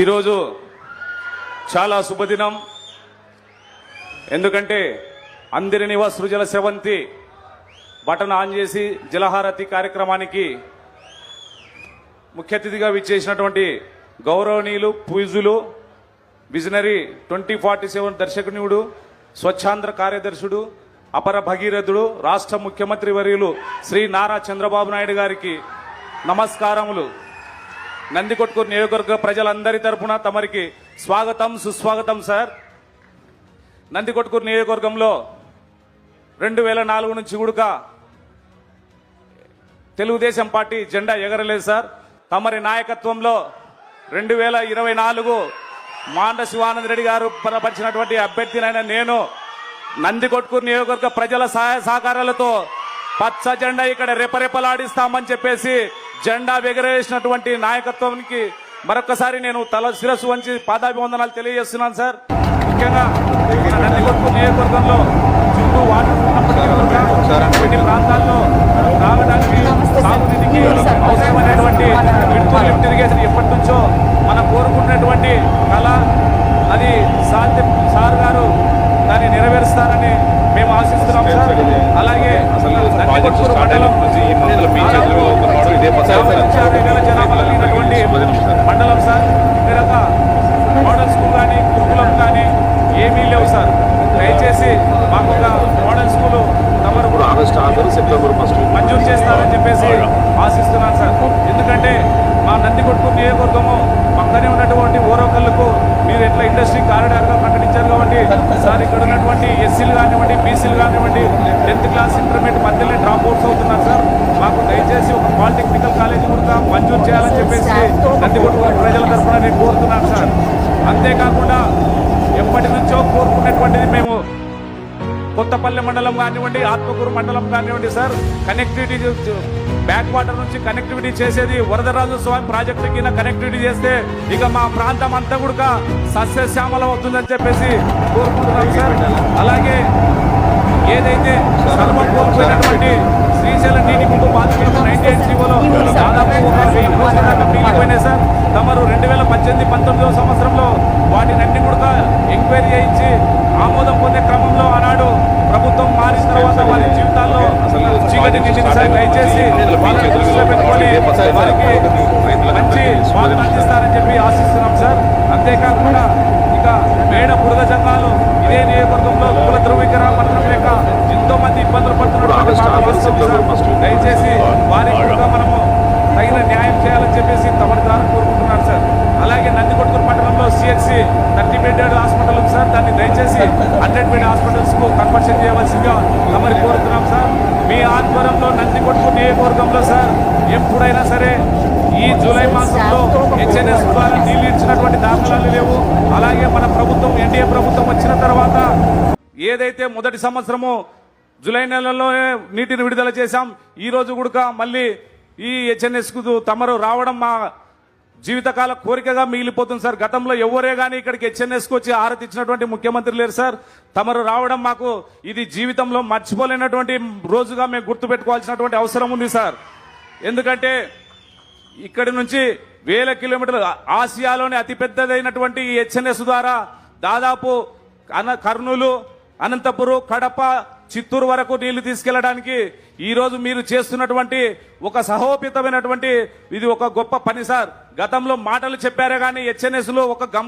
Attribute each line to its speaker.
Speaker 1: ఈరోజు చాలా శుభదినం. ఎందుకంటే అందరినివ సృజల సెవంతి బటన్ ఆన్ చేసి జలహారతి కార్యక్రమానికి ముఖ్య అతిథిగా విచ్చేసినటువంటి గౌరవనీయులు పూజులు విజనరీ ట్వంటీ ఫార్టీ సెవెన్ దర్శకునియుడు స్వచ్ఛాంధ్ర కార్యదర్శుడు అపర భగీరథుడు రాష్ట్ర ముఖ్యమంత్రి వర్యులు శ్రీ నారా చంద్రబాబు నాయుడు గారికి నమస్కారములు. నందికొట్కూరు నియోజకవర్గ ప్రజలందరి తరపున తమరికి స్వాగతం సుస్వాగతం సార్. నందికొట్కూరు నియోజకవర్గంలో రెండు వేల నాలుగు నుంచి గుడుక తెలుగుదేశం పార్టీ జెండా ఎగరలేదు సార్. తమరి నాయకత్వంలో రెండు వేల ఇరవై నాలుగు మాండ శివానంద రెడ్డి గారు బలపరిచినటువంటి అభ్యర్థినైన నేను నందికొట్కూరు నియోజకవర్గ ప్రజల సహాయ సహకారాలతో పచ్చ జెండా ఇక్కడ రెపరెపలాడిస్తామని చెప్పేసి జెండా ఎగరేసినటువంటి నాయకత్వానికి మరొకసారి నేను తల శిరస్సు వంచి పాదాభివందనాలు తెలియజేస్తున్నాను సార్. ముఖ్యంగా నందికొట్కూరు నియోజకవర్గంలో చుట్టూ వాటర్ ఉన్నప్పటికీ కొన్ని ప్రాంతాల్లో తాగడానికి సాగునీటికి అవసరమైనటువంటి విడుదల లిఫ్ట్ ఇరిగేషన్ ఎప్పటి నుంచో మనం కోరుకున్నటువంటి కళ అది సాధ్యం సార్ గారు దాన్ని నెరవేరుస్తారని మేము ఆశిస్తున్నాం సార్. అలాగే మండలం యాభై నుంచి అరవై వేల జనాభా కలిగినటువంటి మండలం సార్ ఇక్కడ ఒక మోడల్ స్కూల్ కానీ గురుకులం కానీ ఏమీ లేవు సార్ దయచేసి మాకు ఒక మోడల్ స్కూల్ తమరు
Speaker 2: ఆగస్ట్ ఆఖరు సెప్టెంబర్ ఫస్ట్
Speaker 1: మంజూరు చేస్తారని చెప్పేసి ఆశిస్తున్నాను సార్. ఎందుకంటే మా నందికొట్కూరు నియోజకవర్గము పక్కనే ఉన్నటువంటి ఓరోకల్లకు మీరు ఎట్లా ఇండస్ట్రీ కారిడార్గా ప్రకటించారు కాబట్టి సార్ ఇక్కడ ఉన్నటువంటి ఎస్సీలు కానివ్వండి బీసీలు కానివ్వండి టెన్త్ క్లాస్ ఇంటర్మీడియట్ మధ్యలో డ్రాప్ అవుట్స్ అవుతున్నారు సార్. మాకు దయచేసి ఒక పాలిటెక్నికల్ కాలేజీ కూడా మంజూరు చేయాలని చెప్పేసి నందికొట్కూరు ప్రజల తరఫున నేను కోరుతున్నాను సార్. అంతేకాకుండా ఎప్పటి నుంచో కోరుకున్నటువంటిది మేము కొత్తపల్లి మండలం కానివ్వండి ఆత్మకూరు మండలం కానివ్వండి సార్ కనెక్టివిటీ బ్యాక్ వాటర్ నుంచి కనెక్టివిటీ చేసేది వరదరాజు స్వామి ప్రాజెక్టు కింద కనెక్టివిటీ చేస్తే ఇక మా ప్రాంతం అంతా కూడా సస్యశ్యామలం అవుతుందని చెప్పేసి కోరుకుంటున్నాం సార్. అలాగే ఏదైతే సర్వం కోల్పోయినటువంటి శ్రీశైలం నీటి ముందు బాధితులకు నైన్టీ ఎయిట్ జీవోలో దాదాపు ఒక వెయ్యి కోట్ల దాకా మిగిలిపోయినాయి సార్. తమరు రెండు వేల పద్దెనిమిది పంతొమ్మిదవ సంవత్సరంలో వాటినన్ని కూడా ఎంక్వైరీ చేయించి ఆమోదం పొందే క్రమంలో ఆనాడు ప్రభుత్వం మారిన తర్వాత వారి జీవితాల్లో చీకటి నిండింది సార్ దయచేసి వాళ్ళని దృష్టిలో పెట్టుకొని వారికి మంచి వాళ్ళు అందిస్తారని చెప్పి ఆశిస్తున్నాం సార్ అంతేకాకుండా ఇక మేడ బురద జంగాలు. ఇదే నియోజకవర్గంలో కుల ధృవీకరణ పత్రం లేక ఎంతో మంది ఇబ్బందులు సార్. దయచేసి వారికి కూడా మనము తగిన న్యాయం చేయాలని చెప్పేసి తమరి ద్వారా కోరుకుంటున్నాను సార్. అలాగే నందికొట్కూరు పట్టణంలో సిహెచ్సి థర్టీ బెడెడ్ హాస్పిటల్ ఉంది సార్. దాన్ని దయచేసి హండ్రెడ్ బెడ్ హాస్పిటల్స్కు కన్వర్షన్ చేయవలసిందిగా తమరి కోరుతున్నాం సార్. మీ ఆధ్వర్యంలో నందికొట్కూరు నియోజకవర్గంలో సార్ ఎప్పుడైనా సరే ఈ జూలై మాసంలో హెచ్ఎన్ఎస్ ద్వారా నీళ్ళు ఇచ్చినటువంటి దాఖలాలు లేవు. అలాగే మన ప్రభుత్వం ఎన్డీఏ ప్రభుత్వం వచ్చిన తర్వాత ఏదైతే మొదటి సంవత్సరము జూలై నెలలోనే నీటిని విడుదల చేశాం ఈ రోజు కూడా మళ్ళీ ఈ హెచ్ఎన్ఎస్కు తమరు రావడం మా జీవితకాల కోరికగా మిగిలిపోతుంది సార్. గతంలో ఎవరే కానీ ఇక్కడికి హెచ్ఎన్ఎస్కు వచ్చి ఆరతి ఇచ్చినటువంటి ముఖ్యమంత్రి లేరు సార్. తమరు రావడం మాకు ఇది జీవితంలో మర్చిపోలేనటువంటి రోజుగా మేము గుర్తుపెట్టుకోవాల్సినటువంటి అవసరం ఉంది సార్. ఎందుకంటే ఇక్కడి నుంచి వేల కిలోమీటర్లు ఆసియాలోనే అతిపెద్దదైనటువంటి ఈ హెచ్ఎన్ఎస్ ద్వారా దాదాపు అన కర్నూలు అనంతపురం కడప చిత్తూరు వరకు నీళ్ళు తీసుకెళ్ళడానికి ఈ రోజు మీరు చేస్తున్నటువంటి ఒక సహోపితమైనటువంటి ఇది ఒక గొప్ప పని సార్. గతంలో మాటలు చెప్పారే కానీ హెచ్ఎన్ఎస్లో ఒక గం